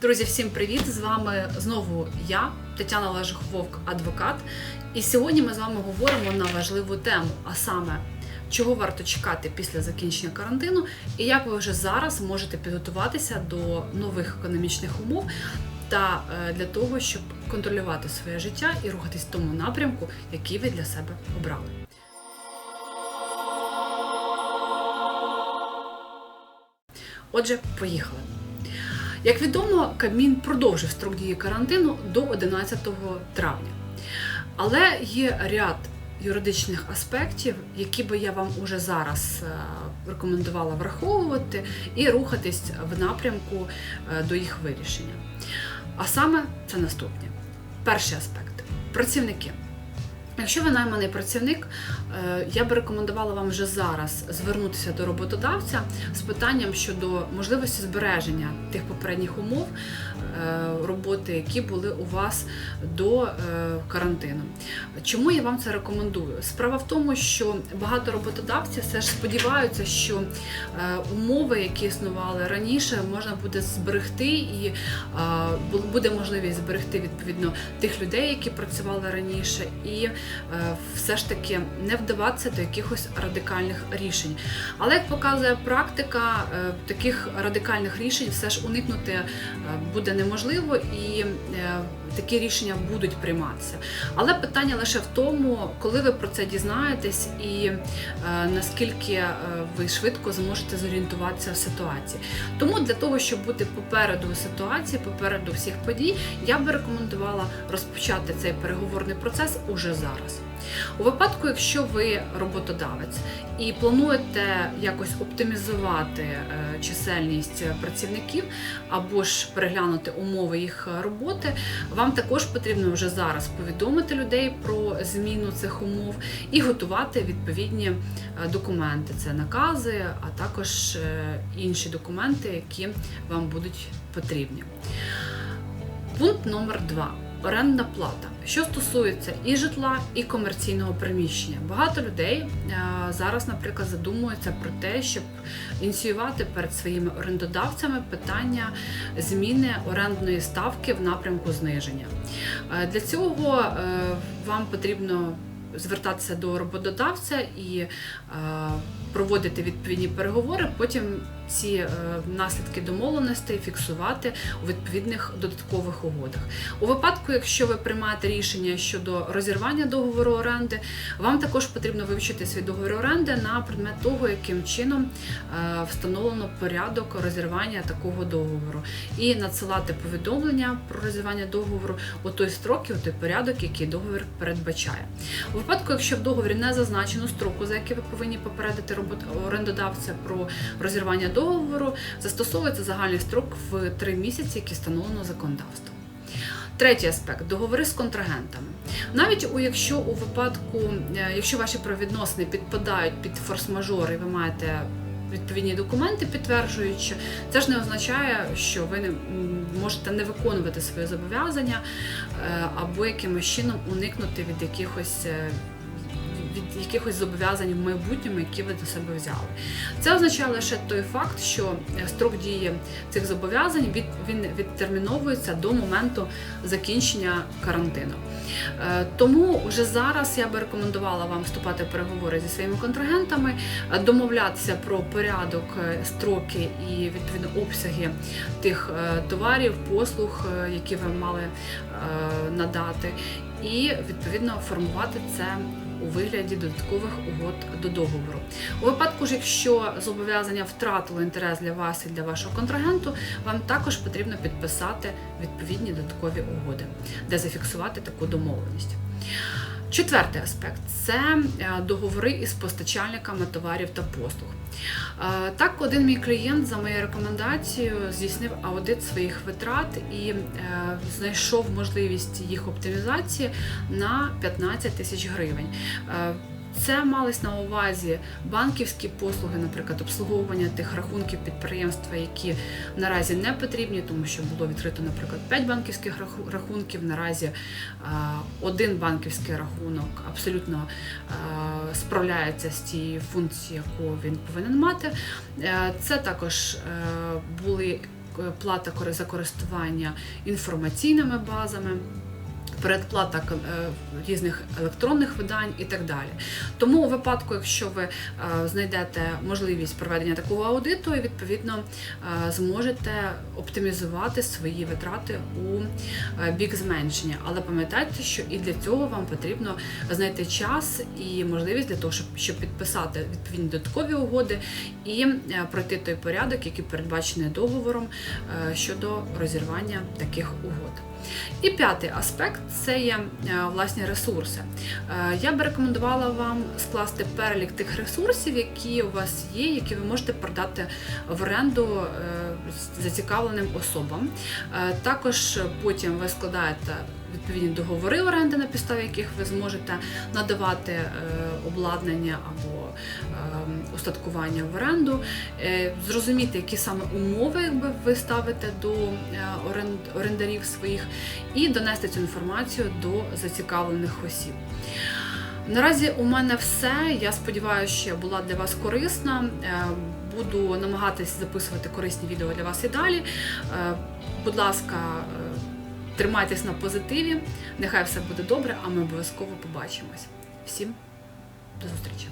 Друзі, всім привіт! З вами знову я, Тетяна Лежих Вовк, адвокат. І сьогодні ми з вами говоримо на важливу тему, а саме, чого варто чекати після закінчення карантину, і як ви вже зараз можете підготуватися до нових економічних умов та е, для того, щоб контролювати своє життя і рухатись в тому напрямку, який ви для себе обрали. Отже, поїхали. Як відомо, Кабмін продовжив строк дії карантину до 11 травня. Але є ряд юридичних аспектів, які би я вам уже зараз е, рекомендувала враховувати і рухатись в напрямку е, до їх вирішення. А саме це наступне. Перший аспект працівники. Якщо ви найманий працівник, е, я би рекомендувала вам вже зараз звернутися до роботодавця з питанням щодо можливості збереження тих попередніх умов е, роботи, які були у вас до е, карантину. Чому я вам це рекомендую? Справа в тому, що багато роботодавців все ж сподіваються, що умови, які існували раніше, можна буде зберегти, і буде можливість зберегти відповідно тих людей, які працювали раніше, і все ж таки не вдаватися до якихось радикальних рішень. Але як показує практика, е, таких радикальних рішень все ж уникнути е, буде неможливо і такі рішення будуть прийматися. Але питання лише в тому, коли ви про це дізнаєтесь, і наскільки ви швидко зможете зорієнтуватися в ситуації. Тому для того, щоб бути попереду ситуації, попереду всіх подій, я би рекомендувала розпочати цей переговорний процес уже зараз. У випадку, якщо ви роботодавець і плануєте якось оптимізувати е, чисельність працівників або ж переглянути умови їх роботи, вам також потрібно вже зараз повідомити людей про зміну цих умов і готувати відповідні е, документи. Це накази, а також е, інші документи, які вам будуть потрібні. Пункт номер два орендна плата. Що стосується і житла, і комерційного приміщення, багато людей е, зараз, наприклад, задумуються про те, щоб ініціювати перед своїми орендодавцями питання зміни орендної ставки в напрямку зниження. Е, для цього е, вам потрібно звертатися до роботодавця і проводити відповідні переговори, потім ці е, наслідки домовленостей фіксувати у відповідних додаткових угодах. У випадку, якщо ви приймаєте рішення щодо розірвання договору оренди, вам також потрібно вивчити свій договір оренди на предмет того, яким чином е, встановлено порядок розірвання такого договору, і надсилати повідомлення про розірвання договору у той строк і у той порядок, який договір передбачає. У випадку, якщо в договорі не зазначено строку, за який ви повинні попередити орендодавця про розірвання договору, застосовується загальний строк в три місяці, який встановлено законодавством. Третій аспект договори з контрагентами. Навіть у якщо у випадку, е, якщо ваші правовідносини підпадають під форс-мажор і ви маєте відповідні документи, підтверджуючи, це ж не означає, що ви не можете не виконувати свої зобов'язання е, або якимось чином уникнути від якихось е, від якихось зобов'язань в майбутньому, які ви до себе взяли. Це означає лише той факт, що е, строк дії цих зобов'язань від, він відтерміновується до моменту закінчення карантину. Е, тому вже зараз я би рекомендувала вам вступати в переговори зі своїми контрагентами, е, домовлятися про порядок, строки і відповідно обсяги тих товарів, послуг, які ви мали надати, і відповідно формувати це у вигляді додаткових угод до договору. У випадку ж, якщо зобов'язання втратило інтерес для вас і для вашого контрагенту, вам також потрібно підписати відповідні додаткові угоди, де зафіксувати таку домовленість. Четвертий аспект це е, договори із постачальниками товарів та послуг. Е, так, один мій клієнт за моєю рекомендацією здійснив аудит своїх витрат і е, знайшов можливість їх оптимізації на 15 тисяч гривень. Це мались на увазі банківські послуги, наприклад, обслуговування тих рахунків підприємства, які наразі не потрібні, тому що було відкрито, наприклад, 5 банківських рахунків. Наразі один банківський рахунок абсолютно справляється з тією функцією, яку він повинен мати. Е, це також е, були е, плата за користування інформаційними базами. Передплата е, різних електронних видань і так далі. Тому у випадку, якщо ви е, знайдете можливість проведення такого аудиту, і відповідно е, зможете оптимізувати свої витрати у бік зменшення. Але пам'ятайте, що і для цього вам потрібно знайти час і можливість для того, щоб, підписати відповідні додаткові угоди і пройти той порядок, який передбачений договором щодо розірвання таких угод. І п'ятий аспект це є е, власні ресурси. Е, Я би рекомендувала вам скласти перелік тих ресурсів, які у вас є, які ви можете продати в оренду е, зацікавленим особам. Також потім ви складаєте відповідні договори оренди, на підставі яких ви зможете надавати е, обладнання або е, устаткування в оренду, Е, зрозуміти, які саме умови якби, ви ставите до е, орендарів своїх, і донести цю інформацію до зацікавлених осіб. Наразі у мене все. Я сподіваюся, що була для вас корисна. Буду намагатись записувати корисні відео для вас і далі. Будь ласка, тримайтесь на позитиві. Нехай все буде добре, а ми обов'язково побачимось. Всім до зустрічі!